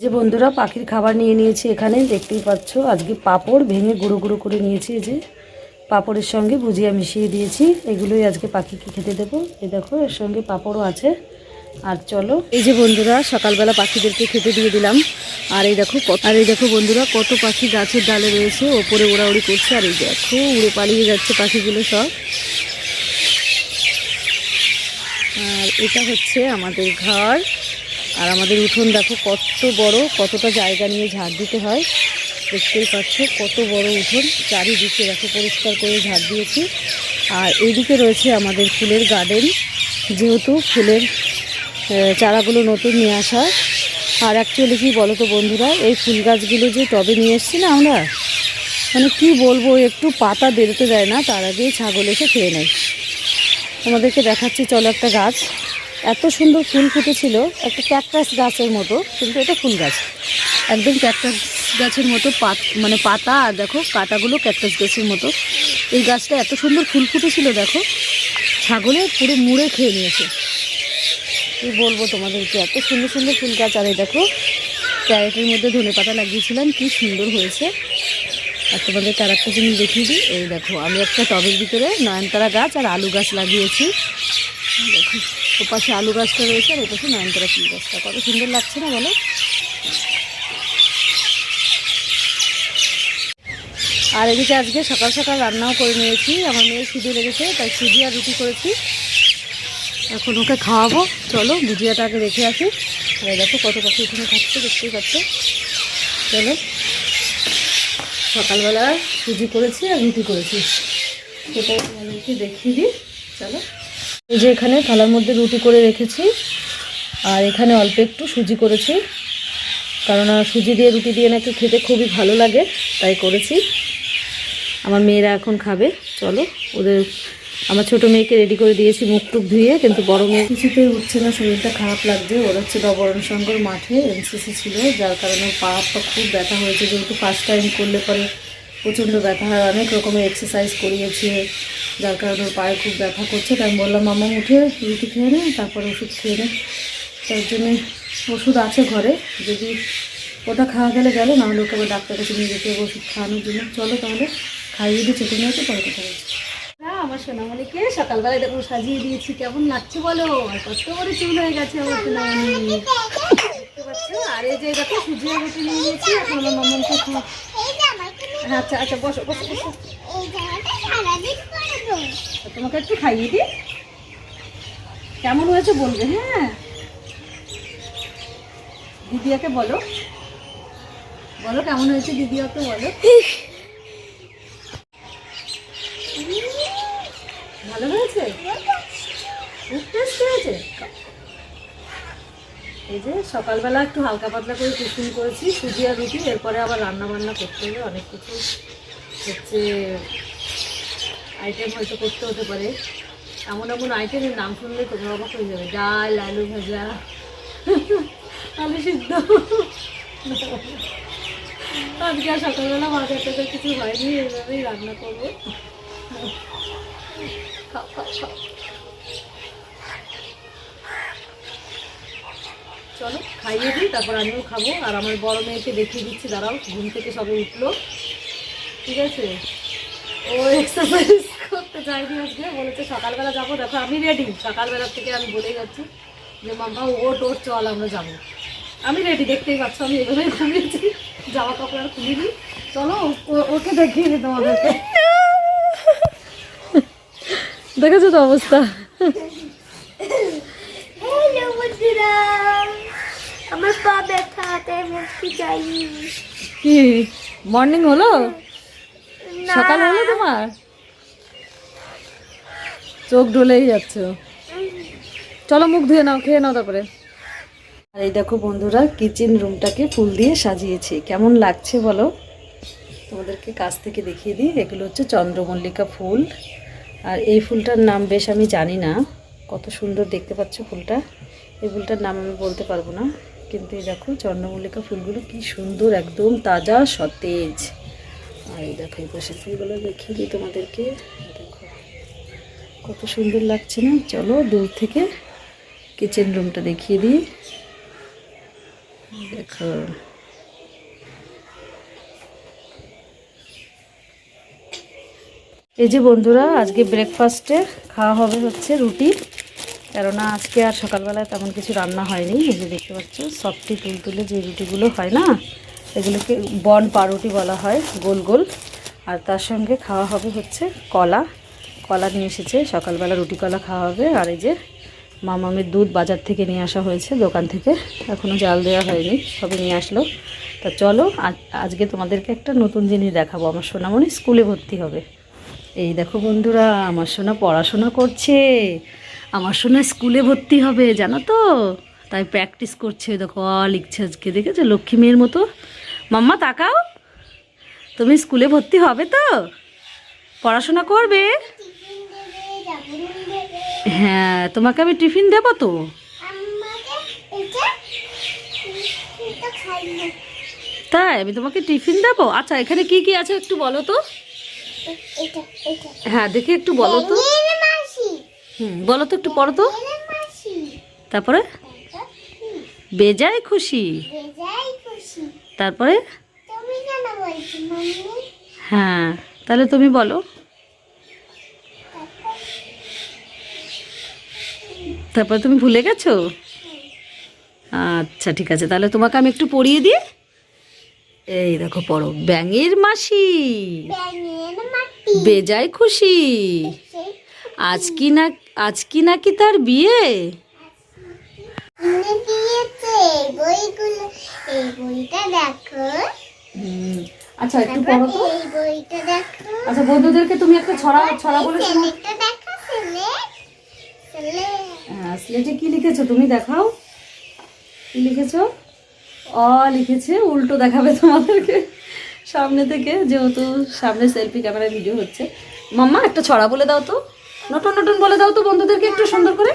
যে বন্ধুরা পাখির খাবার নিয়ে নিয়েছি এখানে, দেখতেই পাচ্ছ, আজকে পাপড় ভেঙে গুঁড়ো গুঁড়ো করে নিয়েছি যে। পাপড়ের সঙ্গে ভুজিয়া মিশিয়ে দিয়েছি, এগুলোই আজকে পাখিকে খেতে দেবো। এই দেখো, এর সঙ্গে পাপড়ও আছে। আর চলো, এই যে বন্ধুরা, সকালবেলা পাখিদেরকে খেতে দিয়ে দিলাম। আর এই দেখো আর এই দেখো বন্ধুরা, কত পাখি গাছের ডালে রয়েছে, ওপরে ওড়াউড়ি করছে, আর এই দেখো উড়ে পালিয়ে যাচ্ছে পাখিগুলো সব। আর এটা হচ্ছে আমাদের ঘর। আর আমাদের উঠোন দেখো কত বড়, কতটা জায়গা নিয়ে ঝাড় দিতে হয়। দেখতেই পাচ্ছ কত বড় উঠোন। চারিদিকে দেখো পরিষ্কার করে ঝাড় দিয়েছি। আর এইদিকে রয়েছে আমাদের ফুলের গার্ডেন। যেহেতু ফুলের চারাগুলো নতুন নিয়ে আসা। আর অ্যাকচুয়ালি কী বলো তো বন্ধুরা, এই ফুল গাছগুলো যে টবে নিয়ে এসছি না আমরা মানে কি বলব, একটু পাতা বেরোতে দেয় না, তার আগেই ছাগল এসে খেয়ে নেয়। তোমাদেরকে দেখাচ্ছি, চলো একটা গাছ। এত সুন্দর ফুল ফুটেছিল একটা ক্যাকটাস গাছের মতো কিন্তু এটা ফুল গাছ। একদম ক্যাকটাস গাছের মতো পাত মানে পাতা আর দেখো কাটাগুলো ক্যাকটাস গাছের মতো। এই গাছটা এত সুন্দর ফুল ফুটেছিল দেখো। ছাগলে পুরো মুড়ে খেয়ে নিয়েছে। কি বলব তোমাদেরকে এত সুন্দর সুন্দর ফুল গাছ। আর এই দেখো ক্যারেটের মধ্যে ধনে পাতা লাগিয়েছিলাম কি সুন্দর হয়েছে। আর তোমাদের তার একটা জিনিস দেখিয়ে দিই। এই দেখো আমি একটা টবের ভিতরে নয়নতারা গাছ আর আলু গাছ লাগিয়েছি। দেখো। ও পাশে আলু গাছটা রয়েছে আর ও পাশে নয়নতারা ফুল গাছটা। কত সুন্দর লাগছে না বলো? আর এদিকে আজকে সকাল সকাল রান্নাও করে নিয়েছি। আমার মেয়ে খিদে লেগেছে তাই সুজি আর রুটি করেছি। এখন ওকে খাওয়াবো। চলো ভুজিয়াটা আগে রেখে আসি। আর দেখো কত পাখি এখানে খাচ্ছে দেখতেই পাচ্ছ। চলো। সকালবেলা সুজি করেছি আর রুটি করেছি। সেটাই তোমাদেরকে দেখিয়ে দিই। চলো। এই যে এখানে থালার মধ্যে রুটি করে রেখেছি, আর এখানে অল্প একটু সুজি করেছি। কারণ সুজি দিয়ে রুটি দিয়ে নাকি খেতে খুবই ভালো লাগে, তাই করেছি। আমার মেয়েরা এখন খাবে, চলো। ওদের, আমার ছোট মেয়েকে রেডি করে দিয়েছি মুখ টুক ধুয়ে, কিন্তু বড় মেয়ে কিছুতেই উঠছে না, শরীরটা খারাপ লাগছে। ওর হচ্ছে নবরণ সংঘর মাঠে এনসিসি ছিল, যার কারণে পা হাত পা খুব ব্যথা হয়েছে, যেহেতু ফার্স্ট টাইম করলে পরে প্রচণ্ড ব্যথা হয় অনেক রকমের এক্সারসাইজ করিয়েছে, যার কারণে ওর পায়ে খুব ব্যথা করছে, তাই বললাম, মামা, উঠে রুটি খেয়ে নে, তারপরে ওষুধ খেয়ে নে। তার জন্যে ওষুধ আছে ঘরে, যদি ওটা খাওয়া গেলে গেল না হলে ওকে আবার ডাক্তার কাছে নিয়ে যেতে হবে ওষুধ খাওয়ানোর জন্য। চলো তাহলে, খাইয়ে দিয়ে চেটে নিয়ে পরে কথা বলছি। হ্যাঁ আমার সোনামণিকে সকালবেলায় দেখো সাজিয়ে দিয়েছি, কেমন লাগছে বলো? আর কত বড় চুল হয়ে গেছে আমার সোনামণি। দেখতে পাচ্ছ? আর এই যে দেখো সুজিয়া রুটি নিয়ে নিয়েছি এখন আমার মামাকে আচ্ছা আচ্ছা বসো বসো বসো। তোমাকে একটু খাইয়ে দিই? কেমন হয়েছে বলবে হ্যাঁ? দিদিয়াকে বলো। বলো কেমন হয়েছে দিদিয়াকে বলো। ভালো হয়েছে? খুব টেস্ট হয়েছে? এই যে সকালবেলা একটু হালকা পাতলা করে টিফিন করেছি, সুজি আর রুটি, এরপরে আবার রান্না বান্না করতে হবে অনেক কিছু হচ্ছে আইটেম হয়তো করতে হতে পারে। এমন এমন আইটেমের নাম শুনলে তোমরা অবাক হয়ে যাবে। ডাল, আলু ভাজা, আলু সিদ্ধ। আজকে আর সকালবেলা বাজার টাজার কিছু হয়নি এইভাবেই রান্না করব। চলো খাইয়ে দিই তারপর আমিও খাব। আর আমার বড় মেয়েকে দেখিয়ে দিচ্ছি দাঁড়াও ঘুম থেকে সবে উঠল। ঠিক আছে? ও এক্সারসাইজ করতে চাইনি আজকে বলেছে সকালবেলা যাব। দেখো আমি রেডি সকালবেলা থেকে আমি বলে যাচ্ছি যে মাম্মা ওট ওট চল আমরা যাব। আমি রেডি দেখতেই পাচ্ছ আমি এভাবেই ঘুমিয়েছি। জামা কাপড় আর খুলিনি। চলো ও- ওকে দেখিয়ে দিই তোমাদেরকে। দেখেছ তো অবস্থা? হ্যালো বন্ধুরা। আমার পা ব্যথা তাই মুক্তি কি? মর্নিং হলো? সকাল হলো তোমার? চোখ ডলেই যাচ্ছ। চলো মুখ ধুয়ে নাও খেয়ে নাও তারপরে। আর এই দেখো বন্ধুরা কিচেন রুমটাকে ফুল দিয়ে সাজিয়েছি। কেমন লাগছে বলো? তোমাদেরকে কাছ থেকে দেখিয়ে দিই। এগুলো হচ্ছে চন্দ্রমল্লিকা ফুল। আর এই ফুলটার নাম বেশ আমি জানি না। কত সুন্দর দেখতে পাচ্ছ ফুলটা? এই ফুলটার নাম আমি বলতে পারব না। কিন্তু এই দেখো চন্দ্রমল্লিকা ফুলগুলো কি সুন্দর, একদম তাজা সতেজ। আর এই দেখো এই পাশে ফুলগুলো দেখিয়ে দিই তোমাদেরকে। দেখো, কত সুন্দর লাগছে না? চলো দূর থেকে কিচেন রুমটা দেখিয়ে দিই। দেখো। এই যে বন্ধুরা, আজকে ব্রেকফাস্টে খাওয়া হবে হচ্ছে রুটি। কেননা আজকে আর সকালবেলায় তেমন কিছু রান্না হয়নি, এই যে দেখতে পাচ্ছ সফটি তুলতুলে যে রুটিগুলো হয় না, এগুলোকে বন পাউরুটি বলা হয়, গোল গোল। আর তার সঙ্গে খাওয়া হবে হচ্ছে কলা। কলা নিয়ে এসেছে, সকালবেলা রুটি কলা খাওয়া হবে। আর এই যে মামামের দুধ বাজার থেকে নিয়ে আসা হয়েছে দোকান থেকে এখনও জাল দেওয়া হয়নি, সবে নিয়ে আসলো। তা চলো, আজ- আজকে তোমাদেরকে একটা নতুন জিনিস দেখাবো, আমার সোনামণি স্কুলে ভর্তি হবে। এই দেখো বন্ধুরা, আমার সোনা পড়াশোনা করছে। আমার সোনা স্কুলে ভর্তি হবে জানো তো? তাই প্র্যাকটিস করছে দেখো অ লিখছে আজকে দেখেছ? লক্ষ্মী মেয়ের মতো? মাম্মা তাকাও। তুমি স্কুলে ভর্তি হবে তো? পড়াশোনা করবে? হ্যাঁ তোমাকে আমি টিফিন দেবো তো? তাই আমি তোমাকে টিফিন দেবো? আচ্ছা এখানে কি কি আছে একটু বলো তো? হ্যাঁ দেখি একটু বলো তো। হুম বলো তো একটু পড়ো তো। তারপরে? বেজায় খুশি। তারপরে? হ্যাঁ তাহলে তুমি বলো। তারপরে তুমি ভুলে গেছো? আচ্ছা ঠিক আছে তাহলে তোমাকে আমি একটু পড়িয়ে দিই। এই দেখো পড়ো। ব্যাঙের মাসি। বেজায় খুশি। আজ কি না আজ কি নাকি তার বিয়ে? আচ্ছা একটু পড়ো তো। আচ্ছা বন্ধুদেরকে তুমি একটা ছড়া ছড়া বলে হ্যাঁ স্লেটে কি লিখেছো তুমি দেখাও। কি লিখেছো? অ লিখেছে উল্টো দেখাবে তোমাদেরকে। সামনে থেকে যেহেতু সামনে সেলফি ক্যামেরায় ভিডিও হচ্ছে। মাম্মা একটা ছড়া বলে দাও তো। নতুন নতুন বলে দাও তো বন্ধুদেরকে একটু সুন্দর করে।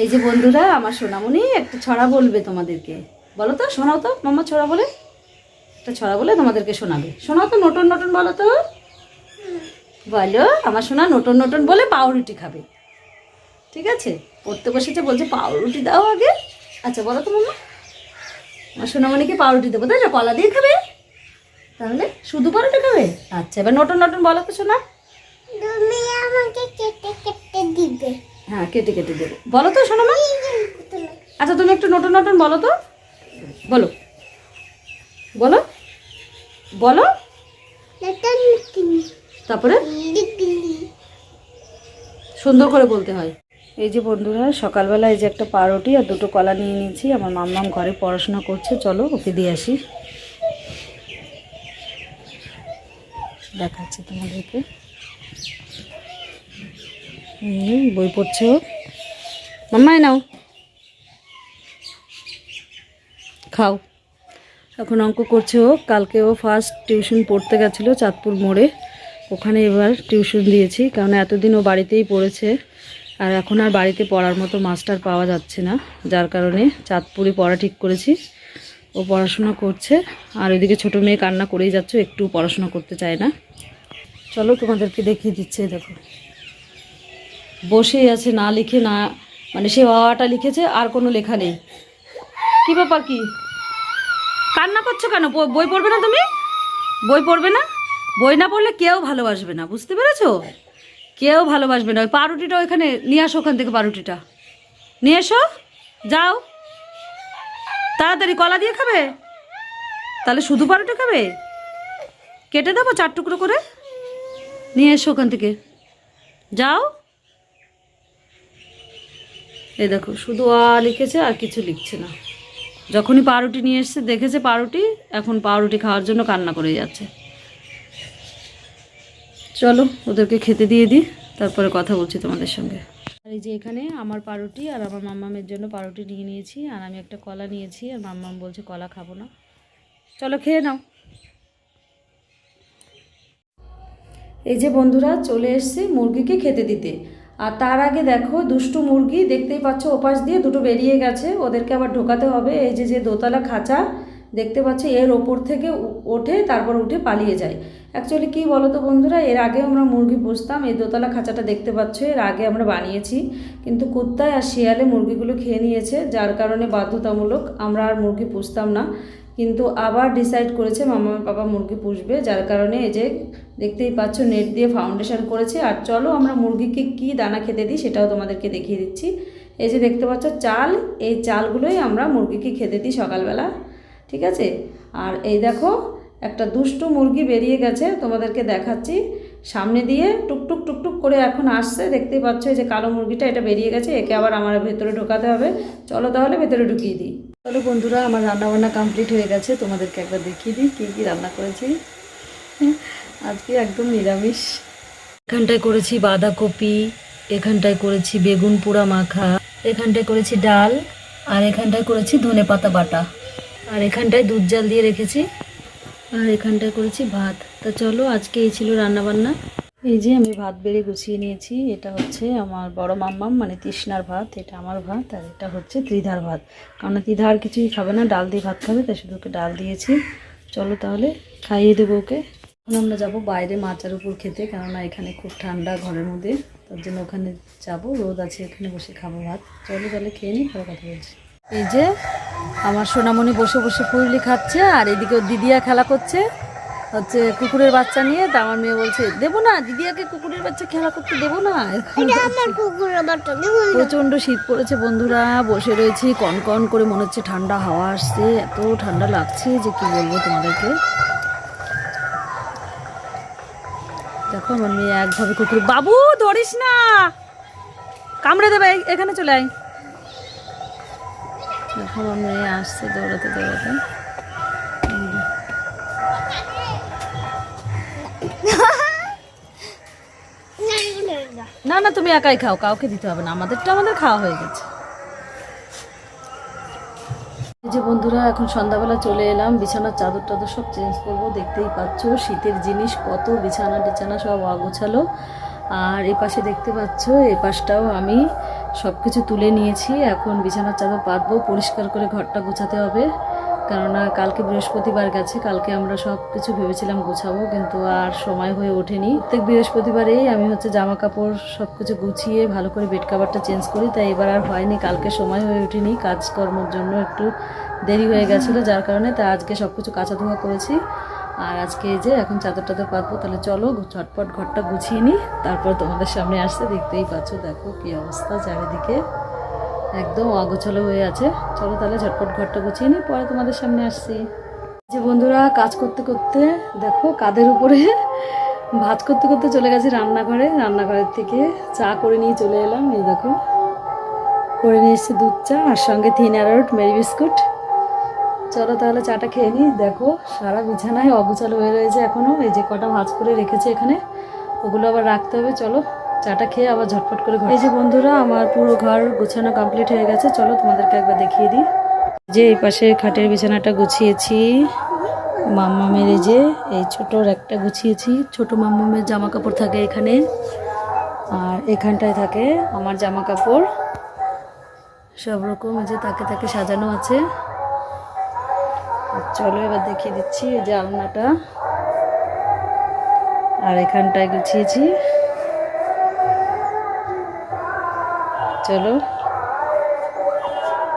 এই যে বন্ধুরা আমার সোনামণি একটা ছড়া বলবে তোমাদেরকে। বলো তো শোনাও তো মাম্মা ছড়া বলে। একটা ছড়া বলে তোমাদেরকে শোনাবে। শোনাও তো নতুন নতুন বলো তো। বলো আমার শোনা নতুন নতুন বলে পাউরুটি খাবে। ঠিক আছে? পড়তে বসেছে বলছে পাউরুটি দাও আগে। আচ্ছা বলো তো মাম্মা। আমার সোনামণিকে পাউরুটি দেবো তাই না? কলা দিয়ে খাবে? তাহলে শুধু পাউরুটি খাবে? আচ্ছা এবার নতুন নতুন বলো তো শোনা তুমি আমাকে কেটে কেটে দিবে। হ্যাঁ কেটে কেটে দেবো। বলো তো সোনামা আচ্ছা তুমি একটু নতুন নতুন বলো তো। বলো। বলো। বলো। তারপরে? সুন্দর করে বলতে হয়। এই যে বন্ধুরা সকালবেলা এই যে একটা পাউরুটি আর দুটো কলা নিয়ে নিয়েছি। আমার মাম্মাম ঘরে পড়াশোনা করছে। চলো ওকে দিয়ে আসি। দেখাচ্ছি তোমাদেরকে। বই পড়ছে মাম্মাই নাও। খাও। এখন অঙ্ক করছে ও। কালকে ও ফার্স্ট টিউশন পড়তে গেছিল চাঁদপুর মোড়ে। ওখানে এবার টিউশন দিয়েছি, কারণ এতদিন ও বাড়িতেই পড়েছে। আর এখন আর বাড়িতে পড়ার মতো মাস্টার পাওয়া যাচ্ছে না। যার কারণে চাঁদপুরে পড়া ঠিক করেছি। ও পড়াশোনা করছে। আর ওইদিকে ছোটো মেয়ে কান্না করেই যাচ্ছে একটু পড়াশোনা করতে চায় না। চলো তোমাদেরকে দেখিয়ে দিচ্ছে দেখো। বসেই আছে, না লিখে, না মানে সে অটা লিখেছে, আর কোনো লেখা নেই। কি ব্যাপার কি? কান্না করছ কেন? বই- বই পড়বে না তুমি? বই পড়বে না? বই না পড়লে কেউ ভালোবাসবে না, বুঝতে পেরেছ? কেউ ভালোবাসবে না। ওই পাউরুটিটা ওইখানে, নিয়ে আসো ওখান থেকে পাউরুটিটা। নিয়ে এসো, যাও। তাড়াতাড়ি কলা দিয়ে খাবে? তাহলে শুধু পাউরুটি খাবে? কেটে দেবো চার টুকরো করে? নিয়ে এসো ওখান থেকে। যাও। এই দেখো, শুধু আ লিখেছে আর কিছু লিখছে না। যখনই পাউরুটি নিয়ে এসছে, দেখেছে পাউরুটি, এখন পাউরুটি খাওয়ার জন্য কান্না করে যাচ্ছে। চলো, ওদেরকে খেতে দিয়ে দিই, তারপরে কথা বলছি তোমাদের সঙ্গে। আর এই যে এখানে আমার পাউরুটি আর আমার মাম্মামের জন্য পাউরুটি নিয়ে নিয়েছি, আর আমি একটা কলা নিয়েছি, আর মাম্মাম বলছে কলা খাব না। চলো, খেয়ে নাও। এই যে বন্ধুরা চলে এসছে মুরগিকে খেতে দিতে। আর তার আগে দেখো, দুষ্টু মুরগি দেখতেই পাচ্ছ, ওপাশ দিয়ে দুটো বেরিয়ে গেছে। ওদেরকে আবার ঢোকাতে হবে। এই যে যে দোতলা খাঁচা, দেখতে পাচ্ছ, এর ওপর থেকে ওঠে, তারপর উঠে পালিয়ে যায়। অ্যাকচুয়ালি কী বলো তো বন্ধুরা, এর আগে আমরা মুরগি পুষতাম, এই দোতলা খাঁচাটা দেখতে পাচ্ছ, এর আগে আমরা বানিয়েছি। কিন্তু কুত্তায় আর শিয়ালে মুরগিগুলো খেয়ে নিয়েছে, যার কারণে বাধ্যতামূলক আমরা আর মুরগি পুষতাম না। কিন্তু আবার ডিসাইড করেছে মামা বাবা মুরগি পুষবে, যার কারণে এই যে দেখতেই পাচ্ছ নেট দিয়ে ফাউন্ডেশন করেছে। আর চলো আমরা মুরগিকে কি দানা খেতে দিই সেটাও তোমাদেরকে দেখিয়ে দিচ্ছি। এই যে দেখতে পাচ্ছ চাল, এই চালগুলোই আমরা মুরগিকে খেতে দিই সকালবেলা, ঠিক আছে? আর এই দেখো, একটা দুষ্টু মুরগি বেরিয়ে গেছে, তোমাদেরকে দেখাচ্ছি। সামনে দিয়ে টুকটুক টুকটুক করে এখন আসছে, দেখতেই পাচ্ছ এই যে কালো মুরগিটা এটা বেরিয়ে গেছে, একে আবার আমার ভেতরে ঢোকাতে হবে। চলো তাহলে ভেতরে ঢুকিয়ে দিই। চলো বন্ধুরা, আমার রান্নাবান্না কমপ্লিট হয়ে গেছে। তোমাদেরকে একবার দেখিয়ে দিই কী কী রান্না করেছি। আজকে একদম নিরামিষ। এখানটায় করেছি বাঁধাকপি, এখানটায় করেছি বেগুন পোড়া মাখা, এখানটায় করেছি ডাল, আর এখানটায় করেছি ধনে পাতা বাটা। আর এখানটায় দুধ জাল দিয়ে রেখেছি, আর এখানটায় করেছি ভাত। তা চলো, আজকে এই ছিল রান্না বান্না এই যে আমি ভাত বেড়ে গুছিয়ে নিয়েছি, এটা হচ্ছে আমার বড় মাম্মাম মানে তৃষ্ণার ভাত, এটা আমার ভাত, আর এটা হচ্ছে ত্রিধার ভাত। কারণ ত্রিধা আর কিছুই খাবে না, ডাল দিয়ে ভাত খাবে, তাই শুধু ওকে ডাল দিয়েছি। চলো তাহলে খাইয়ে দেবো ওকে। এখন আমরা যাব বাইরে মাচার উপর খেতে, কেননা এখানে খুব ঠান্ডা ঘরের মধ্যে, তার জন্য ওখানে যাব, রোদ আছে এখানে বসে খাব ভাত। চলো তাহলে খেয়ে নিই পরে কথা বলছি। এই যে আমার সোনামণি বসে বসে পুরলি খাচ্ছে, আর এদিকে দিদিয়া খেলা করছে। হচ্ছে কুকুরের বাচ্চা নিয়ে তা আমার মেয়ে বলছে দেবো না দিদিয়াকে কুকুরের বাচ্চা খেলা করতে দেবো না? প্রচণ্ড শীত পড়েছে বন্ধুরা বসে রয়েছি কন কন করে মনে হচ্ছে ঠান্ডা হাওয়া আসছে এত ঠান্ডা লাগছে যে কি বলব তোমাদেরকে। দেখো আমার মেয়ে একভাবে কুকুর বাবু ধরিস না! কামড়ে দেবে এখানে চলে আয়। দেখো আমার মেয়ে আসছে দৌড়াতে দৌড়াতে। না না, তুমি একাই খাও, কাউকে দিতে হবে না, আমাদেরটা আমাদের খাওয়া হয়ে গেছে। এই যে বন্ধুরা, এখন সন্ধ্যাবেলা চলে এলাম, বিছানার চাদর টাদর সব চেঞ্জ করব, দেখতেই পাচ্ছ, শীতের জিনিস কত বিছানা টিছানা সব অগোছালো। আর এ পাশে দেখতে পাচ্ছ এ পাশটাও আমি সব কিছু তুলে নিয়েছি, এখন বিছানার চাদর পাতবো, পরিষ্কার করে ঘরটা গোছাতে হবে। কেননা কালকে বৃহস্পতিবার গেছে, কালকে আমরা সব কিছু ভেবেছিলাম গুছাবো, কিন্তু আর সময় হয়ে ওঠেনি। প্রত্যেক বৃহস্পতিবারেই আমি হচ্ছে জামা কাপড় সব কিছু গুছিয়ে ভালো করে বেড কাভারটা চেঞ্জ করি, তাই এবার আর হয়নি, কালকে সময় হয়ে ওঠেনি, কাজকর্মের জন্য একটু দেরি হয়ে গেছিল, যার কারণে তাই আজকে সব কিছু কাঁচা ধোয়া করেছি। আর আজকে এই যে এখন চাদর টাদর পাতবো, তাহলে চলো ঝটপট ঘরটা গুছিয়ে নিই, তারপর তোমাদের সামনে আসতে দেখতেই পাচ্ছ, দেখো কি অবস্থা চারিদিকে। একদম অগোছালো হয়ে আছে। চলো তাহলে ঝটপট ঘরটা গুছিয়ে নিই, পরে তোমাদের সামনে আসছি। যে বন্ধুরা, কাজ করতে করতে দেখো কাদের উপরে ভাত করতে করতে চলে গেছি রান্নাঘরে। রান্নাঘরের থেকে চা করে নিয়ে চলে এলাম। এই দেখো, করে নিয়ে এসেছি দুধ চা আর সঙ্গে তিন অ্যারোট মেরি বিস্কুট। চলো তাহলে চাটা খেয়ে নিই। দেখো, সারা বিছানায় অগোছালো হয়ে রয়েছে এখনও এই যে কটা ভাজ করে রেখেছে এখানে, ওগুলো আবার রাখতে হবে। চলো চাটা খেয়ে আবার ঝটপট করে এই যে বন্ধুরা, আমার পুরো ঘর গোছানো কমপ্লিট হয়ে গেছে। চলো তোমাদেরকে একবার দেখিয়ে দিই। যে এই পাশে খাটের বিছানাটা গুছিয়েছি। মাম্মামের এই যে এই ছোটোর একটা গুছিয়েছি। ছোট মাম্মামের জামা কাপড় থাকে এখানে। আর এখানটায় থাকে আমার জামা কাপড় সব রকম যে তাকে তাকে সাজানো আছে। চলো এবার দেখিয়ে দিচ্ছি এই যে আলনাটা। আর এখানটায় গুছিয়েছি। চলো।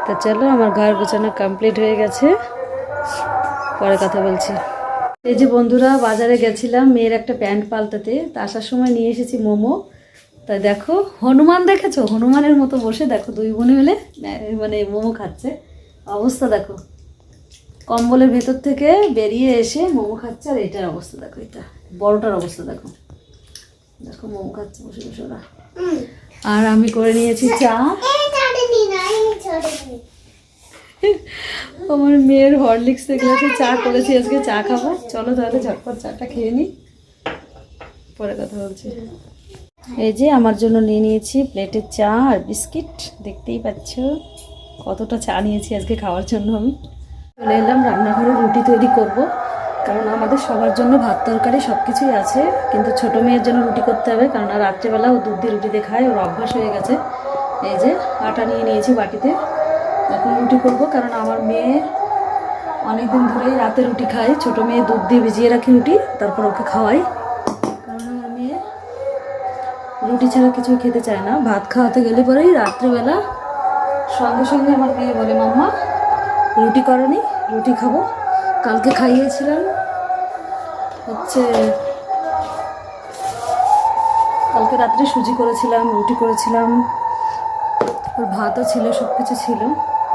তা চলো, আমার ঘর গোছানো কমপ্লিট হয়ে গেছে। পরে কথা বলছি। এই যে বন্ধুরা, বাজারে গেছিলাম মেয়ের একটা প্যান্ট পাল্টাতে। তা আসার সময় নিয়ে এসেছি মোমো। তা দেখো, হনুমান দেখেছ? হনুমানের মতো বসে দেখো, দুই বোনে মিলে মানে মোমো খাচ্ছে। অবস্থা দেখো। কম্বলের ভেতর থেকে বেরিয়ে এসে মোমো খাচ্ছে, আর এটার অবস্থা দেখো, এটা। বড়টার অবস্থা দেখো। দেখো, মোমো খাচ্ছে বসে বসে ওরা। আর আমি করে নিয়েছি চা। আমার মেয়ের হরলিক্স গ্লাসে চা করেছি, আজকে চা খাব। চলো তাহলে ঝটপট চাটা খেয়ে নিই পরে কথা বলছি। এই যে আমার জন্য নিয়ে নিয়েছি প্লেটের চা আর বিস্কিট। দেখতেই পাচ্ছ কতটা চা নিয়েছি আজকে খাওয়ার জন্য আমি। চলে এলাম রান্নাঘরে, রুটি তৈরি করব। কারণ আমাদের সবার জন্য ভাত তরকারি সব কিছুই আছে, কিন্তু ছোট মেয়ের জন্য রুটি করতে হবে, কারণ আর রাত্রেবেলা ও দুধ দিয়ে রুটি দিয়ে খায়, ওর অভ্যাস হয়ে গেছে। এই যে আটা নিয়ে নিয়েছি বাটিতে। এখন রুটি করব, কারণ আমার মেয়ে অনেকদিন ধরেই রাতে রুটি খায়। ছোটো মেয়ে দুধ দিয়ে ভিজিয়ে রাখি রুটি, তারপর ওকে খাওয়াই। কারণ আমার মেয়ে রুটি ছাড়া কিছু খেতে চায় না। ভাত খাওয়াতে গেলে পরেই রাত্রেবেলা সঙ্গে সঙ্গে আমার মেয়ে বলে, মাম্মা, রুটি করনি, রুটি খাব। কালকে খাইয়েছিলাম হচ্ছে, কালকে রাত্রে সুজি করেছিলাম, রুটি করেছিলাম ওর ভাতও ছিল সব কিছু ছিল।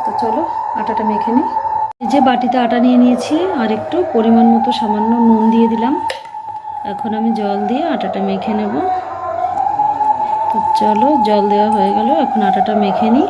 তো চলো, আটাটা মেখে নিই। যে বাটিতে আটা নিয়ে নিয়েছি, আর একটু পরিমাণ মতো সামান্য নুন দিয়ে দিলাম। এখন আমি জল দিয়ে আটাটা মেখে নেব। তো চলো, জল দেওয়া হয়ে গেল, এখন আটাটা মেখে নিই।